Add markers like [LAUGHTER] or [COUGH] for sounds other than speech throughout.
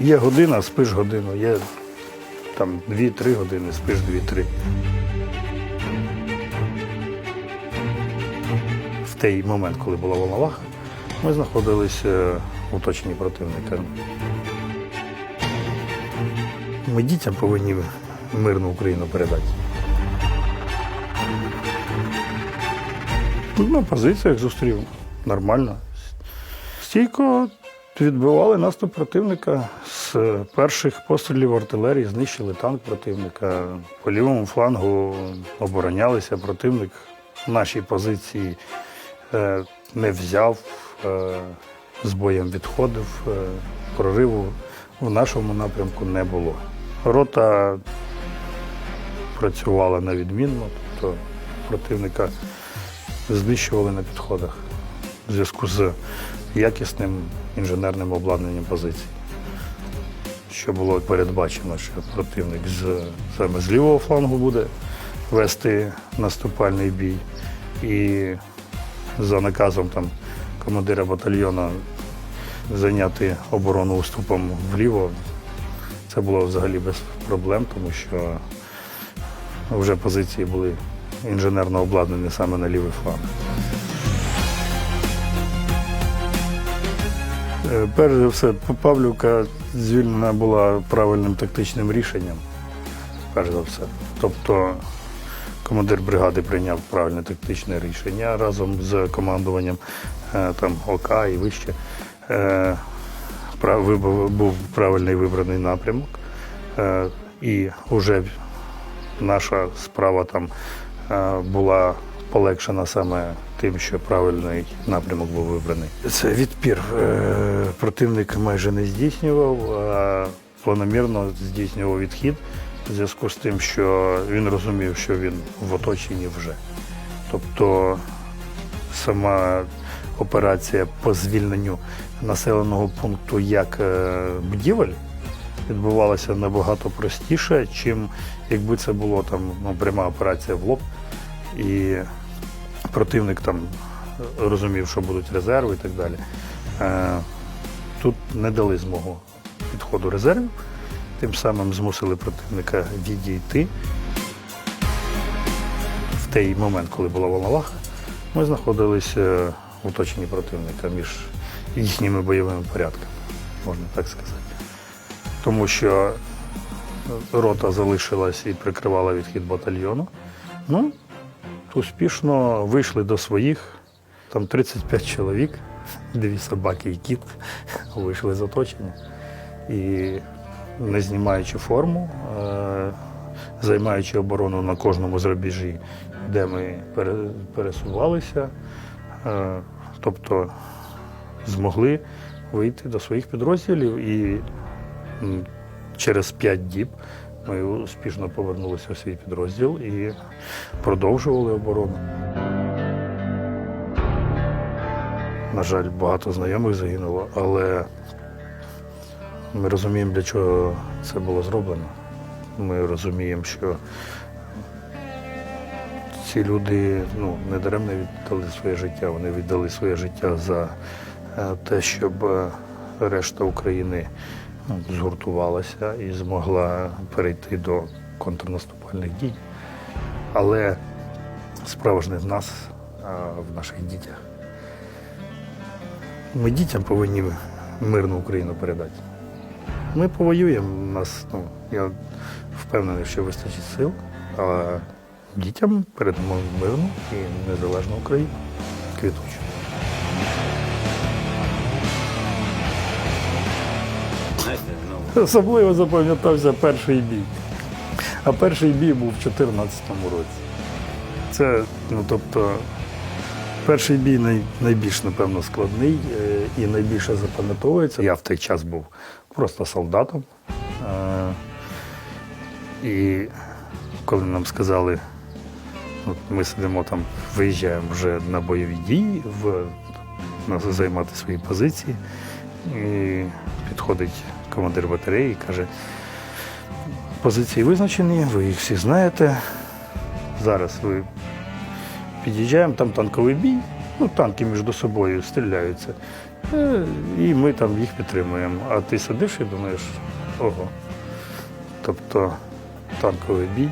Є година, спиш годину, є там 2-3 години, спиш 2-3. В той момент, коли була Волноваха, ми знаходилися в оточенні противника. Ми дітям повинні мирну Україну передати. На позиціях зустрів нормально. Стійко відбивали наступ противника. З перших пострілів артилерії знищили танк противника. По лівому флангу оборонялися. Противник наші позиції е, не взяв, е, з боєм відходив, е, прориву в нашому напрямку не було. Рота працювала на відмінно, тобто противника знищували на підходах в зв'язку з якісним інженерним обладнанням позицій. Що було передбачено, що противник з, саме з лівого флангу буде вести наступальний бій. І за наказом там, командира батальйону зайняти оборону уступом вліво. Це було взагалі без проблем, тому що вже позиції були інженерно обладнані саме на лівий фланг. Е, Перш за все, Павлівка звільнена була правильним тактичним рішенням. Перш за все. Тобто командир бригади прийняв правильне тактичне рішення разом з командуванням е, там, ОК і вище. Е, Був правильний вибраний напрямок. Е, І вже наша справа там була полегшена саме тим, що правильний напрямок був вибраний. Це відпір. Е, Противник майже не здійснював, а планомірно здійснював відхід в зв'язку з тим, що він розумів, що він в оточенні вже. Тобто сама операція по звільненню населеного пункту як е, будівель відбувалася набагато простіше, чим якби це було там ну, пряма операція в лоб, і противник там розумів, що будуть резерви і так далі. Е, Тут не дали змогу підходу резервів, тим самим змусили противника відійти. В той момент, коли була Волноваха, ми знаходилися в оточенні противника між їхніми бойовими порядками, можна так сказати. Тому що рота залишилась і прикривала відхід батальйону. Ну, успішно вийшли до своїх, там 35 чоловік, дві собаки і кіт вийшли з оточення. І не знімаючи форму, займаючи оборону на кожному з рубежі, де ми пересувалися, е, тобто змогли вийти до своїх підрозділів і через 5 діб ми успішно повернулися у свій підрозділ і продовжували оборону. На жаль, багато знайомих загинуло, але ми розуміємо, для чого це було зроблено. Ми розуміємо, що ці люди ну, не даремно віддали своє життя. Вони віддали своє життя за е, те, щоб е, решта України згуртувалася і змогла перейти до контрнаступальних дій. Але справа ж не в нас, а в наших дітях. Ми дітям повинні мирну Україну передати. Ми повоюємо, у нас, ну, я впевнений, що вистачить сил, а дітям передамо мирну і незалежну Україну квітучу. Особливо запам'ятався перший бій. А перший бій був в 2014 році. Це, ну тобто, перший бій най, найбільш, напевно, складний е, і найбільше запам'ятовується. Я в той час був просто солдатом. Е, І коли нам сказали, от ми сидимо там, виїжджаємо вже на бойові дії, в, займати свої позиції. І підходить командир батареї каже, позиції визначені, ви їх всі знаєте. Зараз ви під'їжджаємо, там танковий бій, ну танки між собою стріляються. Е, І ми там їх підтримуємо. А ти сидиш і думаєш, ого. Тобто танковий бій.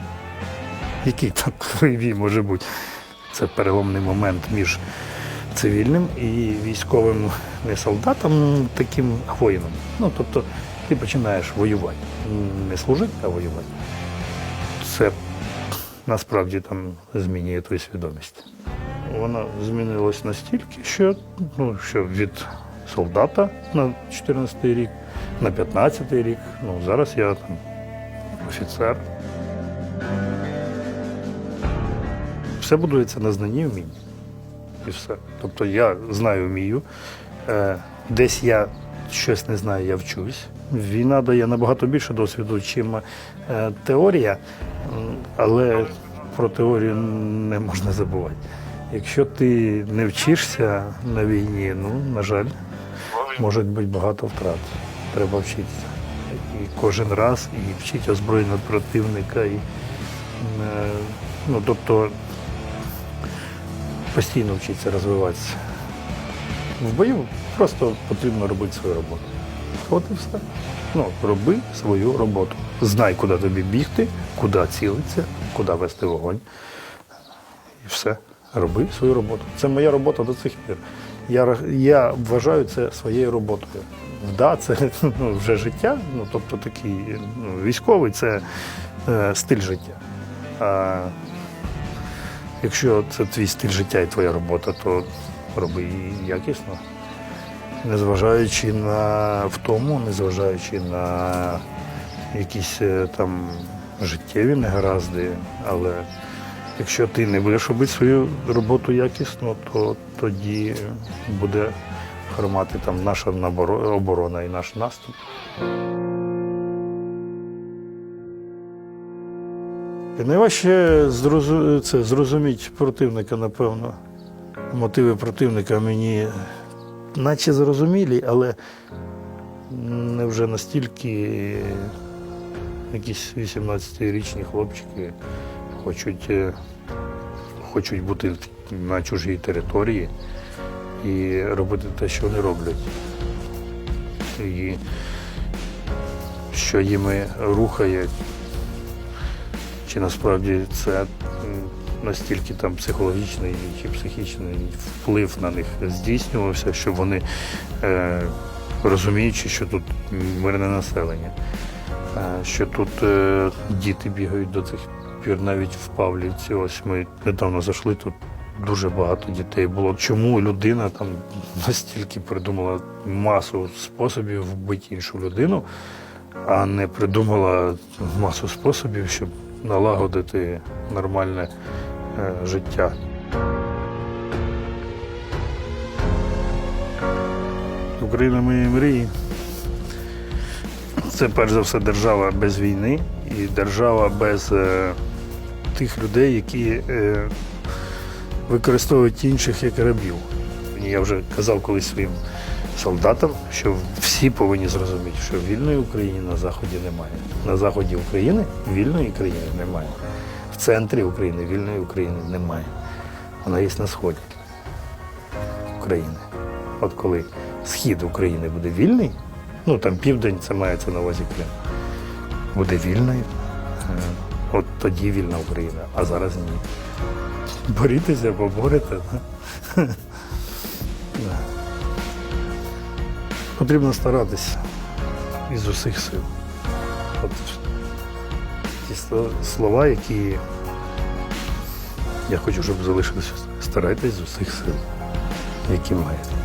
Який [LAUGHS] танковий бій може бути? Це переломний момент між цивільним і військовим не солдатом, таким а воїном. Ну, тобто ти починаєш воювати. Не служити, а воювати. Це насправді там змінює твою свідомість. Вона змінилась настільки, що, ну, що від солдата на 14 й рік, на 15 й рік, ну зараз я там офіцер. Все будується на знанні і вмінні. І все. Тобто я знаю, вмію. Е, десь я щось не знаю, я вчусь. Війна дає набагато більше досвіду, чим е, теорія, але про теорію не можна забувати. Якщо ти не вчишся на війні, ну, на жаль, може бути багато втрат. Треба вчитися. І кожен раз і вчити озброєного противника. І, е, ну, тобто постійно вчитися розвиватися. В бою просто потрібно робити свою роботу. От і все. Ну, роби свою роботу. Знай, куди тобі бігти, куди цілитися, куди вести вогонь. І все. Роби свою роботу. Це моя робота до цих пір. Я, я вважаю це своєю роботою. Да, це ну, вже життя, ну, тобто такий ну, військовий це е, стиль життя. А якщо це твій стиль життя і твоя робота, то роби її якісно. Незважаючи на втому, незважаючи на якісь е, там життєві негаразди, але якщо ти не будеш робити свою роботу якісно, то тоді буде хромати там наша оборона і наш наступ. Найважче це зрозуміти противника, напевно. Мотиви противника мені наче зрозумілі, але не вже настільки якісь 18-річні хлопчики хочуть, е, хочуть бути на чужій території і робити те, що вони роблять. І що їми рухає, чи насправді це настільки там психологічний чи психічний вплив на них здійснювався, що вони, е, розуміючи, що тут мирне населення, е, що тут е, діти бігають до цих пір навіть в Павлівці. Ось ми недавно зайшли тут. Дуже багато дітей було. Чому людина там настільки придумала масу способів вбити іншу людину, а не придумала масу способів, щоб налагодити нормальне е, життя. Україна моєї мрії. Це перш за все держава без війни і держава без е, тих людей, які е, використовують інших як рабів. Я вже казав колись своїм солдатам, що всі повинні зрозуміти, що вільної України на Заході немає. На Заході України вільної країни немає. В центрі України вільної України немає. Вона є на сході України. От коли схід України буде вільний, ну там південь, це мається на увазі Крим, буде вільною, е, от тоді вільна Україна, а зараз ні. Борітеся, поборете. да. [LAUGHS] Потрібно старатися із усіх сил. От ті слова, які я хочу, щоб залишилися. Старайтесь з усіх сил, які маєте.